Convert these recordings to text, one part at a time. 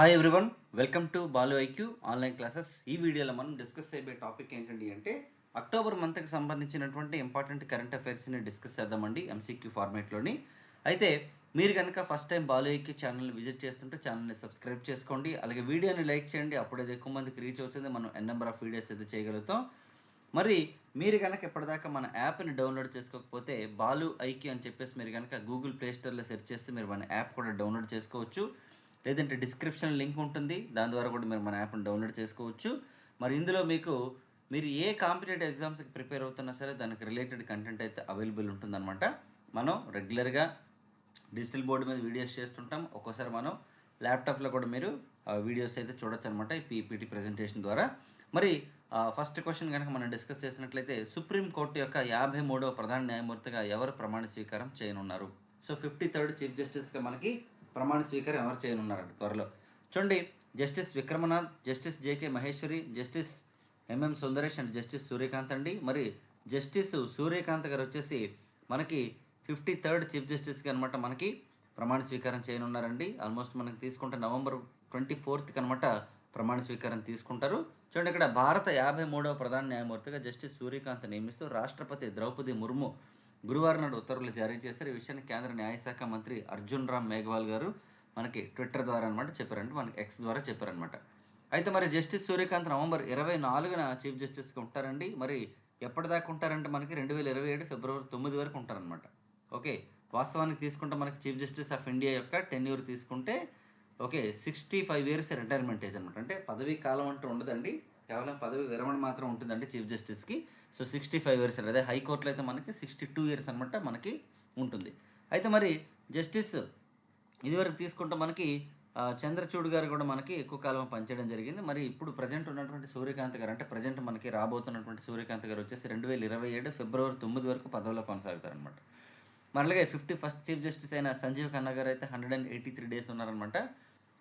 Hi everyone welcome to Balu IQ online classes ఈ వీడియోలో మనం డిస్కస్ అయిపోయే టాపిక్ ఏంటండి అంటే అక్టోబర్ మంత్కి సంబంధించినటువంటి ఇంపార్టెంట్ కరెంట్ అఫైర్స్ని డిస్కస్ చేద్దామండి ఎంసీక్యూ ఫార్మేట్లోని అయితే మీరు కనుక ఫస్ట్ టైం బాలు ఐక్యూ ఛానల్ని విజిట్ చేస్తుంటే ఛానల్ని సబ్స్క్రైబ్ చేసుకోండి. అలాగే వీడియోని లైక్ చేయండి. అప్పుడైతే ఎక్కువ మందికి రీచ్ అవుతుంది. మనం ఎన్ నెంబర్ ఆఫ్ వీడియోస్ అయితే చేయగలుగుతాం. మరి మీరు కనుక ఇప్పటిదాకా మన యాప్ని డౌన్లోడ్ చేసుకోకపోతే బాలు ఐక్యూ అని చెప్పేసి మీరు కనుక గూగుల్ ప్లేస్టోర్లో సెర్చ్ చేస్తే మీరు మన యాప్ కూడా డౌన్లోడ్ చేసుకోవచ్చు. లేదంటే డిస్క్రిప్షన్ లింక్ ఉంటుంది. దాని ద్వారా కూడా మీరు మన యాప్ను డౌన్లోడ్ చేసుకోవచ్చు. మరి ఇందులో మీకు మీరు ఏ కాంపిటేటివ్ ఎగ్జామ్స్కి ప్రిపేర్ అవుతున్నా సరే దానికి రిలేటెడ్ కంటెంట్ అయితే అవైలబుల్ ఉంటుందన్నమాట. మనం రెగ్యులర్గా డిజిటల్ బోర్డు మీద వీడియోస్ చేస్తుంటాం. ఒక్కోసారి మనం ల్యాప్టాప్లో కూడా మీరు వీడియోస్ అయితే చూడొచ్చు అనమాట ఈ పీపీటీ ప్రజెంటేషన్ ద్వారా. మరి ఫస్ట్ క్వశ్చన్ కనుక మనం డిస్కస్ చేసినట్లయితే సుప్రీంకోర్టు యొక్క యాభై మూడవ ప్రధాన న్యాయమూర్తిగా ఎవరు ప్రమాణ స్వీకారం చేయనున్నారు? సో ఫిఫ్టీ థర్డ్ చీఫ్ జస్టిస్గా మనకి ప్రమాణ స్వీకారం ఎవరు చేయనున్నారంట త్వరలో. చూడండి justice Vikram Nath justice JK Maheshwari justice MM Sundaresh and justice Surya Kant అండి. మరి జస్టిస్ సూర్యకాంత్ గారు వచ్చేసి మనకి ఫిఫ్టీ థర్డ్ చీఫ్ జస్టిస్గా అనమాట మనకి ప్రమాణ స్వీకారం చేయనున్నారండి. ఆల్మోస్ట్ మనకి తీసుకుంటే నవంబర్ ట్వంటీ ఫోర్త్కి అనమాట ప్రమాణ స్వీకారం తీసుకుంటారు. చూడండి ఇక్కడ భారత యాభై మూడవ ప్రధాన న్యాయమూర్తిగా జస్టిస్ సూర్యకాంత్ నియమిస్తూ రాష్ట్రపతి ద్రౌపది ముర్ము గురువారం నాడు ఉత్తర్వులు జారీ చేశారు. ఈ విషయాన్ని కేంద్ర న్యాయశాఖ మంత్రి అర్జున్ రామ్ మేఘవాల్ గారు మనకి ట్విట్టర్ ద్వారా అనమాట చెప్పారంటే. మనకి ఎక్స్ ద్వారా చెప్పారనమాట అయితే మరి జస్టిస్ సూర్యకాంత్ నవంబర్ ఇరవై నాలుగున చీఫ్ జస్టిస్గా ఉంటారండి. మరి ఎప్పటిదాకా ఉంటారంటే మనకి? రెండు వేల ఇరవై ఏడు ఫిబ్రవరి తొమ్మిది వరకు ఉంటారనమాట ఓకే వాస్తవానికి తీసుకుంటే మనకి చీఫ్ జస్టిస్ ఆఫ్ ఇండియా యొక్క టెన్యూర్ తీసుకుంటే okay sixty five years retirement age అనమాట అంటే పదవీ కాలం అంటూ ఉండదండి. కేవలం పదవి విరమణ మాత్రం ఉంటుందండి చీఫ్ జస్టిస్కి. సో సిక్స్టీ ఫైవ్ ఇయర్స్ అదే హైకోర్టులో అయితే మనకి సిక్స్టీ టూ ఇయర్స్ అనమాట మనకి ఉంటుంది. అయితే మరి జస్టిస్ ఇదివరకు తీసుకుంటే మనకి చంద్రచూడ్ గారు కూడా మనకి ఎక్కువ కాలం పనిచేయడం జరిగింది. మరి ఇప్పుడు ప్రజెంట్ ఉన్నటువంటి సూర్యకాంత్ గారు అంటే ప్రజెంట్ మనకి రాబోతున్నటువంటి సూర్యకాంత్ గారు వచ్చేసి రెండు వేల ఇరవై ఏడు ఫిబ్రవరి తొమ్మిది వరకు పదవిలో కొనసాగుతారనమాట మరలాగే ఫిఫ్టీ ఫస్ట్ చీఫ్ జస్టిస్ అయిన సంజీవ్ ఖన్నా గారు అయితే hundred and eighty three days ఉన్నారనమాట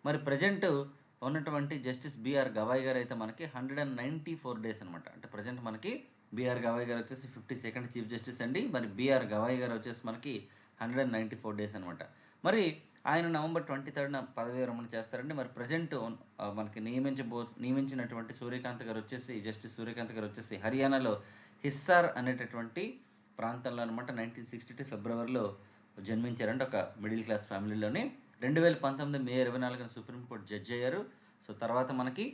మరి ప్రజెంట్ ఉన్నటువంటి జస్టిస్ బీఆర్ గవాయ్ గారు అయితే మనకి hundred and ninety four days అనమాట అంటే ప్రజెంట్ మనకి బీఆర్ గవాయ్ గారు వచ్చేసి ఫిఫ్టీ సెకండ్ చీఫ్ జస్టిస్ అండి. మరి బీఆర్ గవాయ్ గారు వచ్చేసి మనకి hundred and ninety four days అనమాట మరి ఆయన నవంబర్ ట్వంటీ థర్డ్న పదవి విరమణ చేస్తారండి. మరి ప్రజెంట్ మనకి నియమించబో నియమించినటువంటి సూర్యకాంత్ గారు వచ్చేసి జస్టిస్ సూర్యకాంత్ గారు వచ్చేసి హర్యానాలో హిస్సార్ అనేటటువంటి ప్రాంతంలో అనమాట నైన్టీన్ సిక్స్టీ టూ ఫిబ్రవరిలో జన్మించారంటే ఒక మిడిల్ క్లాస్ ఫ్యామిలీలోని. రెండు వేల పంతొమ్మిది మే ఇరవై నాలుగున సుప్రీంకోర్టు జడ్జి అయ్యారు. సో తర్వాత మనకి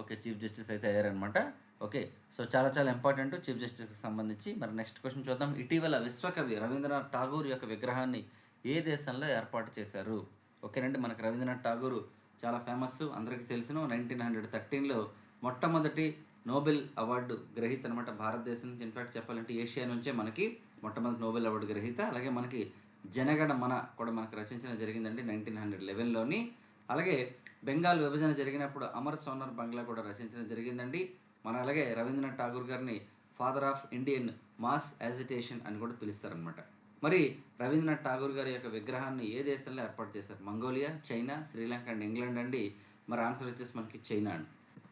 ఓకే చీఫ్ జస్టిస్ అయితే అయ్యారనమాట ఓకే. సో చాలా చాలా ఇంపార్టెంట్ చీఫ్ జస్టిస్కి సంబంధించి. మరి నెక్స్ట్ క్వశ్చన్ చూద్దాం. ఇటీవల విశ్వకవి రవీంద్రనాథ్ ఠాగూర్ యొక్క విగ్రహాన్ని ఏ దేశంలో ఏర్పాటు చేశారు? ఓకేనండి మనకి రవీంద్రనాథ్ ఠాగూర్ చాలా ఫేమస్ అందరికీ తెలుసును నైన్టీన్ హండ్రెడ్ థర్టీన్లో మొట్టమొదటి నోబెల్ అవార్డు గ్రహీత అనమాట భారతదేశం నుంచి. ఇన్ఫాక్ట్ చెప్పాలంటే ఏషియా నుంచే మనకి మొట్టమొదటి నోబెల్ అవార్డు గ్రహీత. అలాగే మనకి జనగణ మన కూడా మనకు రచించడం జరిగిందండి నైన్టీన్ హండ్రెడ్ లెవెన్లోని. అలాగే బెంగాల్ విభజన జరిగినప్పుడు అమర్ సోనర్ బంగ్లా కూడా రచించడం జరిగిందండి. మన అలాగే రవీంద్రనాథ్ ఠాగూర్ గారిని father of Indian mass agitation అని కూడా పిలుస్తారనమాట మరి రవీంద్రనాథ్ ఠాగూర్ గారి యొక్క విగ్రహాన్ని ఏ దేశంలో ఏర్పాటు చేశారు? Mongolia China Sri Lanka and England అండి. మరి ఆన్సర్ వచ్చేసి మనకి చైనా అండి.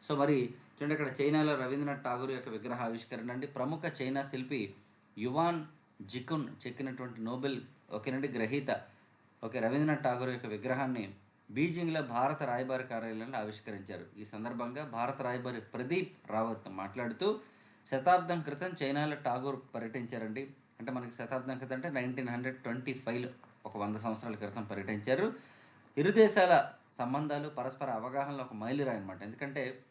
సో మరి చూడండి ఇక్కడ చైనాలో రవీంద్రనాథ్ ఠాగూర్ యొక్క విగ్రహ ఆవిష్కరణ అండి. ప్రముఖ చైనా శిల్పి యువాన్ జికున్ చెక్కినటువంటి నోబెల్ ఓకేనండి గ్రహీత. ఓకే రవీంద్రనాథ్ ఠాగూర్ యొక్క విగ్రహాన్ని బీజింగ్లో భారత రాయబారి కార్యాలయాన్ని ఆవిష్కరించారు. ఈ సందర్భంగా భారత రాయబారి ప్రదీప్ రావత్ మాట్లాడుతూ శతాబ్దం క్రితం చైనాలో ఠాగూర్ పర్యటించారండి. అంటే మనకి శతాబ్దం క్రితం అంటే నైన్టీన్ హండ్రెడ్ ట్వంటీ ఫైవ్ ఒక వంద సంవత్సరాల క్రితం పర్యటించారు. ఇరు దేశాల సంబంధాలు పరస్పర అవగాహనలో ఒక మైలురాయి అనమాట ఎందుకంటే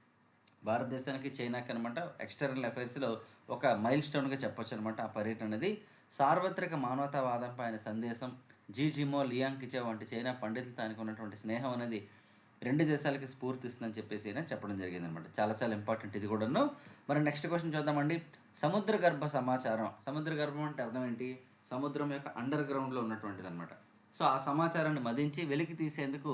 భారతదేశానికి చైనాకి అనమాట ఎక్స్టర్నల్ అఫైర్స్లో ఒక మైల్ స్టోన్గా చెప్పొచ్చు అనమాట ఆ పర్యటన అనేది. సార్వత్రిక మానవతావాదంపై ఆయన సందేశం జీ జిమో వంటి చైనా పండితులతో ఆయనకు ఉన్నటువంటి స్నేహం అనేది రెండు దేశాలకి స్ఫూర్తిస్తుందని చెప్పేసి అయినా చెప్పడం జరిగింది అనమాట చాలా చాలా ఇంపార్టెంట్ ఇది కూడాను. మరి నెక్స్ట్ క్వశ్చన్ చూద్దామండి. సముద్ర గర్భ సమాచారం. సముద్ర గర్భం అంటే అర్థం ఏంటి? సముద్రం యొక్క అండర్ గ్రౌండ్లో ఉన్నటువంటిది అనమాట సో ఆ సమాచారాన్ని మదించి వెలికి తీసేందుకు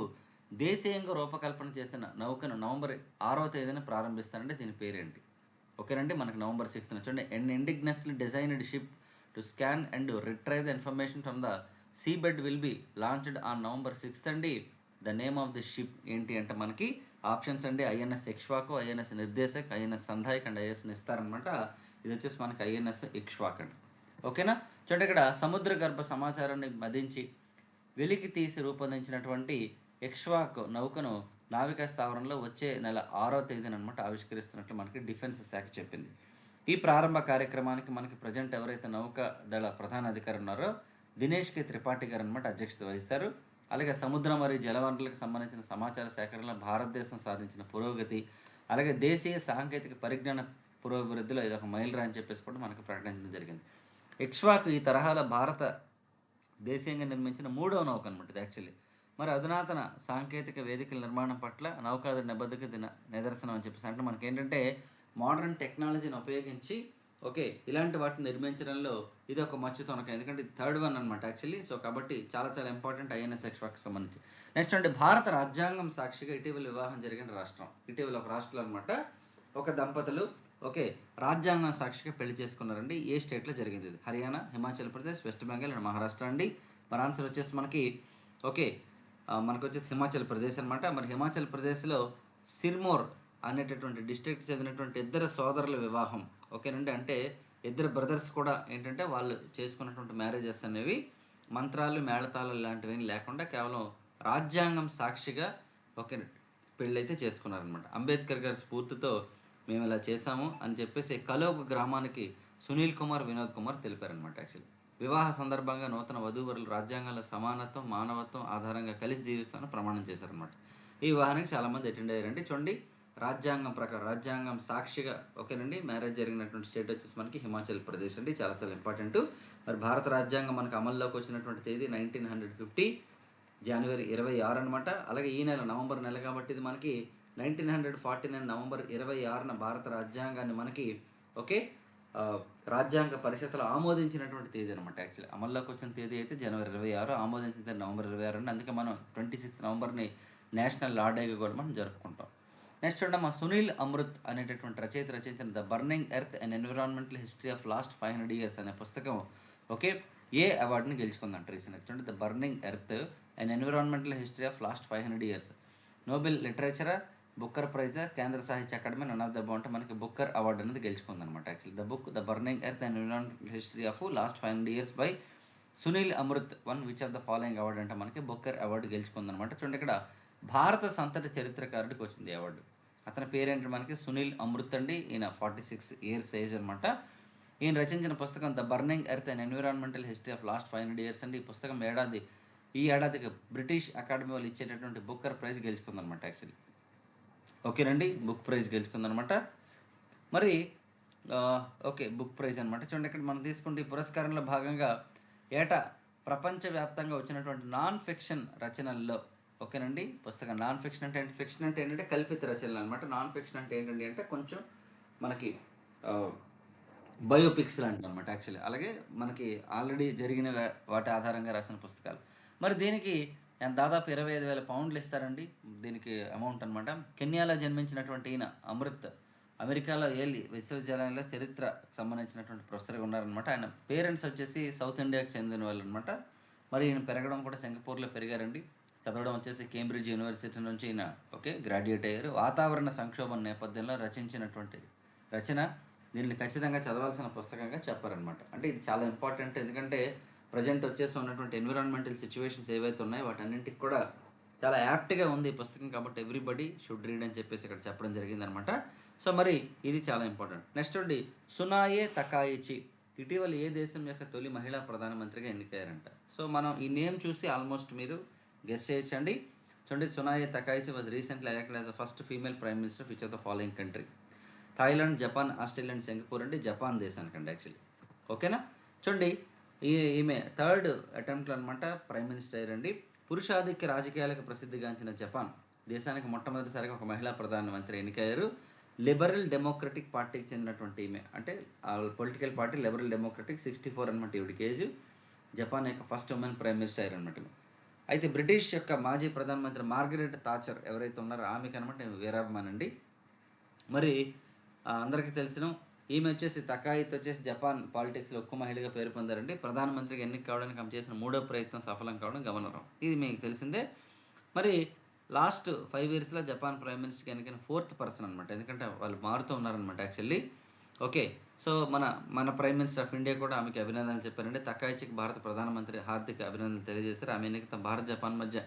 దేశీయంగా రూపకల్పన చేసిన నౌకను నవంబర్ ఆరో తేదీన ప్రారంభిస్తారంటే దీని పేరేంటి? ఓకేనండి మనకు నవంబర్ సిక్స్త్న చూడండి. An indigenously designed ship to scan and retrieve the information from the sea bed will be launched on November sixth అండి. The name of the ship ఏంటి అంటే మనకి ఆప్షన్స్ అండి. INS Ikshvaku INS Nirdeshak INS Sandhayak and IS ఇస్తారనమాట ఇది వచ్చేసి మనకి INS Ikshvaku అండి. ఓకేనా? చూడండి ఇక్కడ సముద్ర గర్భ సమాచారాన్ని మదించి వెలికి తీసి రూపొందించినటువంటి ఎక్ష్వాక్ నౌకను నావికా స్థావరంలో వచ్చే నెల ఆరో తేదీన అనమాట ఆవిష్కరిస్తున్నట్లు మనకి డిఫెన్స్ శాఖ చెప్పింది. ఈ ప్రారంభ కార్యక్రమానికి మనకి ప్రజెంట్ ఎవరైతే నౌకా దళ ప్రధాన అధికారి ఉన్నారో దినేష్ కే త్రిపాఠి గారు అనమాట అధ్యక్షత వహిస్తారు. అలాగే సముద్ర మరియు జలవనరులకు సంబంధించిన సమాచార సేకరణలో భారతదేశం సాధించిన పురోగతి అలాగే దేశీయ సాంకేతిక పరిజ్ఞాన పురోభివృద్ధిలో ఇది ఒక మైలురా అని చెప్పేసి కూడా మనకు ప్రకటించడం జరిగింది. ఇక్ష్వాకు ఈ తరహాలో భారత దేశీయంగా నిర్మించిన మూడవ నౌక అనమాట ఇది యాక్చువల్లీ మరి అధునాతన సాంకేతిక వేదికల నిర్మాణం పట్ల నౌకాదళ నిబద్ధత దిన నిదర్శనం అని చెప్పేసి అంటే మనకి ఏంటంటే మోడర్న్ టెక్నాలజీని ఉపయోగించి ఓకే ఇలాంటి వాటిని నిర్మించడంలో ఇది ఒక మచ్చు తొనక ఎందుకంటే థర్డ్ వన్ అనమాట యాక్చువల్లీ. సో కాబట్టి చాలా చాలా ఇంపార్టెంట్ ఐఎన్ఎస్ ఎక్స్వాకి సంబంధించి. నెక్స్ట్ అంటే భారత రాజ్యాంగం సాక్షిగా ఇటీవల వివాహం జరిగిన రాష్ట్రం. ఇటీవల ఒక రాష్ట్రం అనమాట ఒక దంపతులు ఓకే రాజ్యాంగం సాక్షిగా పెళ్ళి చేసుకున్నారండి. ఏ స్టేట్లో జరిగింది ఇది? హర్యానా హిమాచల్ ప్రదేశ్ వెస్ట్ బెంగాల్ అండ్ మహారాష్ట్ర అండి. మరి ఆన్సర్ వచ్చేసి మనకి ఓకే మనకు వచ్చేసి హిమాచల్ ప్రదేశ్ అనమాట మరి హిమాచల్ ప్రదేశ్లో సిర్మోర్ అనేటటువంటి డిస్ట్రిక్ట్ చెందినటువంటి ఇద్దరు సోదరుల వివాహం. ఓకేనండి. అంటే ఇద్దరు బ్రదర్స్ కూడా ఏంటంటే వాళ్ళు చేసుకున్నటువంటి మ్యారేజెస్ అనేవి మంత్రాలు మేళతాలు లాంటివి లేకుండా కేవలం రాజ్యాంగం సాక్షిగా ఓకే పెళ్ళైతే చేసుకున్నారనమాట అంబేద్కర్ గారి స్ఫూర్తితో మేము ఇలా చేశాము అని చెప్పేసి కలోక్ గ్రామానికి సునీల్ కుమార్ వినోద్ కుమార్ తెలిపారనమాట యాక్చువల్లీ. వివాహ సందర్భంగా నూతన వధూవరులు రాజ్యాంగంలో సమానత్వం మానవత్వం ఆధారంగా కలిసి జీవిస్తామని ప్రమాణం చేశారనమాట ఈ వివాహానికి చాలామంది అటెండ్ అయ్యారండి. చూడండి రాజ్యాంగం ప్రకారం రాజ్యాంగం సాక్షిగా ఓకేనండి? మ్యారేజ్ జరిగినటువంటి స్టేట్ వచ్చేసి మనకి హిమాచల్ ప్రదేశ్ అండి. చాలా చాలా ఇంపార్టెంట్. మరి భారత రాజ్యాంగం మనకు అమల్లోకి వచ్చినటువంటి తేదీ నైన్టీన్ హండ్రెడ్ ఫిఫ్టీ జనవరి ఇరవై ఆరు అనమాట అలాగే ఈ నెల నవంబర్ నెల కాబట్టి ఇది మనకి nineteen hundred forty nine November ఇరవై ఆరున భారత రాజ్యాంగాన్ని మనకి ఓకే రాజ్యాంగ పరిషత్తులో ఆమోదించినటువంటి తేదీ అనమాట యాక్చువల్లీ. అమల్లోకి వచ్చిన తేదీ అయితే జనవరి ఇరవై ఆరు ఆమోదించిన తేదీ నవంబర్ ఇరవై ఆరు అండి. అందుకే మనం ట్వంటీ సిక్స్త్ నవంబర్ని నేషనల్ లా డేగా కూడా మనం జరుపుకుంటాం. నెక్స్ట్ ఉంటే మా సునీల్ అమృత్ అనేటటువంటి రచయిత రచించిన the burning earth and environmental history of last five hundred years అనే పుస్తకం ఓకే? ఏ అవార్డుని గెలుచుకుందంట రీసెంట్ నెక్స్ట్ అంటే the burning earth and environmental history of last five hundred years Nobel literature Booker prize Kendra Sahitya Akademi none of the బాగుంటే మనకి Booker award అనేది గెలుచుకుందనమాట actually the book the burning earth and environmental history of last five hundred years by Sunil Amrith one which of the following award అంటే మనకి Booker award గెలుచుకుందనమాట చూడండి ఇక్కడ భారత సంతటి చరిత్రకారుడికి వచ్చింది award. అతని పేరేంటి మనకి? సునీల్ అమృత్ అండి. ఈయన ఫార్టీ సిక్స్ ఇయర్స్ ఏజ్ అనమాట ఈయన రచించిన పుస్తకం the burning earth and environmental history of last five hundred years అండి. ఈ పుస్తకం ఏడాది ఈ ఏడాదికి బ్రిటిష్ అకాడమీ వాళ్ళు ఇచ్చేటటువంటి బుక్కర్ ప్రైజ్ గెలుచుకుందనమాట యాక్చువల్లీ. ఓకేనండి బుక్ ప్రైజ్ గెలుచుకుందనమాట మరి ఓకే బుక్ ప్రైజ్ అనమాట చూడండి ఇక్కడ మనం తీసుకుంటే ఈ పురస్కారంలో భాగంగా ఏటా ప్రపంచవ్యాప్తంగా వచ్చినటువంటి నాన్ ఫిక్షన్ రచనల్లో ఓకేనండి? పుస్తకం నాన్ ఫిక్షన్ అంటే ఫిక్షన్ అంటే ఏంటంటే కల్పిత రచనలు అనమాట నాన్ ఫిక్షన్ అంటే ఏంటండి అంటే కొంచెం మనకి బయోపిక్స్ లాంటివి అనమాట యాక్చువల్లీ అలాగే మనకి ఆల్రెడీ జరిగిన వాటి ఆధారంగా రాసిన పుస్తకాలు. మరి దీనికి దాదాపు ఇరవై ఐదు వేల పౌండ్లు ఇస్తారండి. దీనికి అమౌంట్ అనమాట కెన్యాలో జన్మించినటువంటి ఈయన అమృత్ అమెరికాలో ఏలి విశ్వవిద్యాలయంలో చరిత్రకు సంబంధించినటువంటి ప్రొఫెసర్గా ఉన్నారనమాట ఆయన పేరెంట్స్ వచ్చేసి సౌత్ ఇండియాకి చెందిన వాళ్ళు అనమాట మరి ఈయన పెరగడం కూడా సింగపూర్లో పెరిగారండి. చదవడం వచ్చేసి కేంబ్రిడ్జ్ యూనివర్సిటీ నుంచి ఈయన ఓకే గ్రాడ్యుయేట్ అయ్యారు. వాతావరణ సంక్షోభం నేపథ్యంలో రచించినటువంటి రచన దీన్ని ఖచ్చితంగా చదవాల్సిన పుస్తకంగా చెప్పారనమాట అంటే ఇది చాలా ఇంపార్టెంట్. ఎందుకంటే ప్రజెంట్ వచ్చేసి ఉన్నటువంటి ఎన్విరాన్మెంటల్ సిచ్యువేషన్స్ ఏవైతే ఉన్నాయో వాటన్నింటికి కూడా చాలా యాప్ట్గా ఉంది ఈ పుస్తకం కాబట్టి ఎవ్రీబడి షుడ్ రీడ్ అని చెప్పేసి ఇక్కడ చెప్పడం జరిగిందనమాట సో మరి ఇది చాలా ఇంపార్టెంట్. నెక్స్ట్ ఉండి సునాయే తకాయిచి. ఇటీవల ఏ దేశం యొక్క తొలి మహిళా ప్రధానమంత్రిగా ఎన్నికయ్యారంట? సో మనం ఈ నేమ్ చూసి ఆల్మోస్ట్ మీరు గెస్ చేయొచ్చండి. చూడండి Sanae Takaichi was recently elected as the first female prime minister which of the following country Thailand Japan Australia and Singapore అంటే జపాన్ దేశానికండి యాక్చువల్లీ ఓకేనా? చూడండి ఈ ఈమె థర్డ్ అటెంప్ట్లో అనమాట ప్రైమ్ మినిస్టర్ అయ్యారండి. పురుషాధిక్య రాజకీయాలకు ప్రసిద్ధిగాంచిన జపాన్ దేశానికి మొట్టమొదటిసారిగా ఒక మహిళా ప్రధానమంత్రి ఎన్నికయ్యారు. లిబరల్ డెమోక్రటిక్ పార్టీకి చెందినటువంటి ఈమె అంటే political party liberal democratic sixty four అనమాట ఈవిడ కేజీ జపాన్ యొక్క ఫస్ట్ ఉమెన్ ప్రైమ్ మినిస్టర్ అయ్యారు అనమాట ఈమె. అయితే బ్రిటిష్ యొక్క మాజీ ప్రధానమంత్రి మార్గరెట్ తాచర్ ఎవరైతే ఉన్నారో ఆమెకి అనమాట వీరాభిమానండి. మరి అందరికీ తెలిసిన ఈమె వచ్చేసి తకాయిత్ వచ్చేసి జపాన్ పాలిటిక్స్లో ఒక్క మహిళగా పేరు పొందారండి. ప్రధానమంత్రికి ఎన్నిక కావడానికి ఆమె చేసిన మూడో ప్రయత్నం సఫలం కావడం గమనరం ఇది మీకు తెలిసిందే. మరి లాస్ట్ ఫైవ్ ఇయర్స్లో జపాన్ ప్రైమ్ మినిస్టర్కి ఎన్నికైన ఫోర్త్ పర్సన్ అనమాట ఎందుకంటే వాళ్ళు మారుతూ ఉన్నారనమాట యాక్చువల్లీ. ఓకే. సో మన మన ప్రైమ్ మినిస్టర్ ఆఫ్ ఇండియా కూడా ఆమెకి అభినందనలు చెప్పారండి. తకాయిచికి భారత ప్రధానమంత్రి హార్దిక అభినందనలు తెలియజేశారు. ఆమె ఎన్నికతో భారత్ జపాన్ మధ్య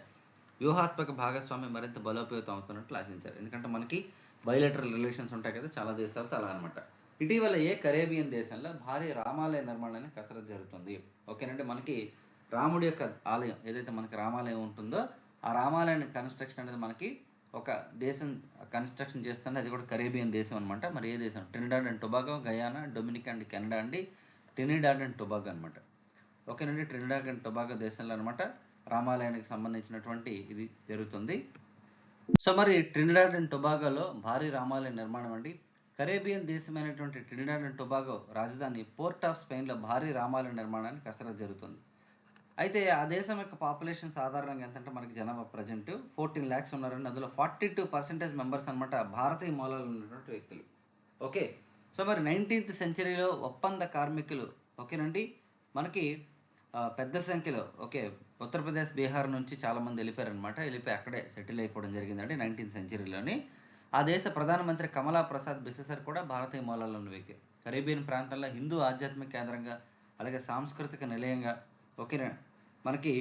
వ్యూహాత్మక భాగస్వామ్యం మరింత బలోపేతం అవుతున్నట్లు ఆశించారు. ఎందుకంటే మనకి బయోలెటరల్ రిలేషన్స్ ఉంటాయి కదా చాలా దేశాలతో అలా అనమాట ఇటీవల ఏ కరేబియన్ దేశంలో భారీ రామాలయ నిర్మాణానికి కసరత్ జరుగుతుంది? ఓకేనంటే మనకి రాముడి యొక్క ఆలయం ఏదైతే మనకి రామాలయం ఉంటుందో ఆ రామాలయం కన్స్ట్రక్షన్ అనేది మనకి ఒక దేశం కన్స్ట్రక్షన్ చేస్తుంటే అది కూడా కరేబియన్ దేశం అనమాట మరి ఏ దేశం? Trinidad and Tobago Guyana Dominic and Canada అండి. ట్రినిడాడ్ అండ్ టొబాగో అనమాట ఓకేనండి ట్రినిడాడ్ అండ్ టొబాగో దేశంలో అనమాట రామాలయానికి సంబంధించినటువంటి ఇది జరుగుతుంది. సో మరి ట్రినిడాడ్ అండ్ టొబాగోలో భారీ రామాలయ నిర్మాణం అండి. కరేబియన్ దేశమైనటువంటి ట్రినిడాడ్ అండ్ టొబాగో రాజధాని పోర్ట్ ఆఫ్ స్పెయిన్లో భారీ రామాలయ నిర్మాణానికి కసరత్ జరుగుతుంది. అయితే ఆ దేశం యొక్క పాపులేషన్ సాధారణంగా ఎంతంటే మనకి జనాభా ప్రజెంట్ ఫోర్టీన్ ల్యాక్స్ ఉన్నారండి. అందులో ఫార్టీ టూ పర్సెంటేజ్ మెంబర్స్ అనమాట భారతీయ మూలాలు ఉన్నటువంటి వ్యక్తులు. ఓకే? సో మరి నైన్టీన్త్ సెంచరీలో ఒప్పంద కార్మికులు ఓకేనండి? మనకి పెద్ద సంఖ్యలో ఓకే ఉత్తరప్రదేశ్ బీహార్ నుంచి చాలామంది వెళ్ళిపోయారనమాట వెళ్ళిపోయి అక్కడే సెటిల్ అయిపోవడం జరిగిందండి నైన్టీన్త్ సెంచరీలోని ఆ దేశ ప్రధానమంత్రి కమలా ప్రసాద్ బిసెసర్ కూడా భారతీయ మూలాల్లో ఉన్న వ్యక్తి. కరీబియన్ ప్రాంతంలో హిందూ ఆధ్యాత్మిక కేంద్రంగా అలాగే సాంస్కృతిక నిలయంగా ఓకేనా మనకి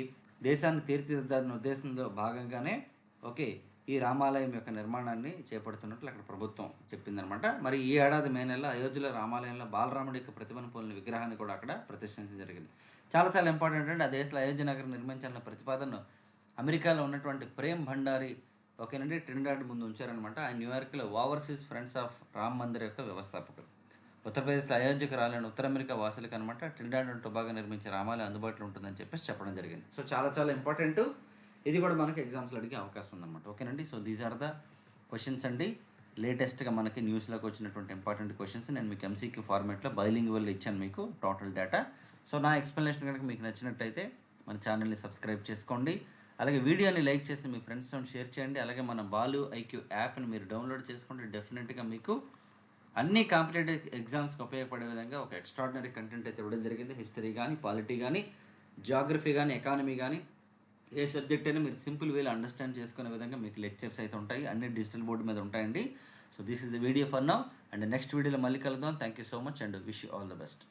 దేశాన్ని తీర్చిదిద్దాలన్న ఉద్దేశంలో భాగంగానే ఓకే ఈ రామాలయం యొక్క నిర్మాణాన్ని చేపడుతున్నట్లు అక్కడ ప్రభుత్వం చెప్పిందనమాట మరి ఈ ఏడాది మే నెల అయోధ్యలో రామాలయంలో బాలరాముడి యొక్క ప్రతిభను పోలిన విగ్రహాన్ని కూడా అక్కడ ప్రతిష్ఠించడం జరిగింది. చాలా చాలా ఇంపార్టెంట్ అంటే ఆ దేశంలో అయోధ్య నగరం నిర్మించాలన్న ప్రతిపాదనను అమెరికాలో ఉన్నటువంటి ప్రేమ్ భండారి ఓకేనండి ట్రిండాడ్ ముందు ఉంచారనమాట ఆయన న్యూయార్క్లో overseas friends of Ram Mandir యొక్క వ్యవస్థాపకులు ఉత్తరప్రదేశ్లో అయోధ్యకు రాలేని ఉత్తర అమెరికా వాసులకు అనమాట ట్రినిడాడ్ అండ్ టొబాగో నిర్మించే రామాలయం అందుబాటులో ఉంటుందని చెప్పేసి చెప్పడం జరిగింది. సో చాలా చాలా ఇంపార్టెంట్. ఇది కూడా మనకి ఎగ్జామ్స్లో అడిగే అవకాశం ఉందన్నమాట. ఓకేనండి? So these are the questions అండి. లేటెస్ట్గా మనకి న్యూస్లోకి వచ్చినటువంటి ఇంపార్టెంట్ క్వశ్చన్స్ నేను మీకు ఎంసీక్యూ ఫార్మేట్లో బైలింగ్ వల్ల ఇచ్చాను మీకు టోటల్ డేటా. సో నా ఎక్స్ప్లెనేషన్ కనుక మీకు నచ్చినట్టయితే మన ఛానల్ని సబ్స్క్రైబ్ చేసుకోండి. అలాగే వీడియోని లైక్ చేసి మీ ఫ్రెండ్స్తో షేర్ చేయండి. అలాగే మన బాలు ఐక్యూ యాప్ని మీరు డౌన్లోడ్ చేసుకుంటే డెఫినెట్గా మీకు అన్ని కాంపిటేటివ్ ఎగ్జామ్స్కి ఉపయోగపడే విధంగా ఒక ఎక్స్ట్రాడినరీ కంటెంట్ అయితే ఇవ్వడం జరిగింది. హిస్టరీ కానీ పాలిటీ కానీ జాగ్రఫీ కానీ ఎకానమీ కానీ ఏ సబ్జెక్ట్ అయినా మీరు సింపుల్ వేలో అండర్స్టాండ్ చేసుకునే విధంగా మీకు లెక్చర్స్ అయితే ఉంటాయి. అన్ని డిజిటల్ బోర్డు మీద ఉంటాయండి. So this is the video for now. And next వీడియోలో మళ్ళీ కలుద్దాం. Thank you so much and wish all the best.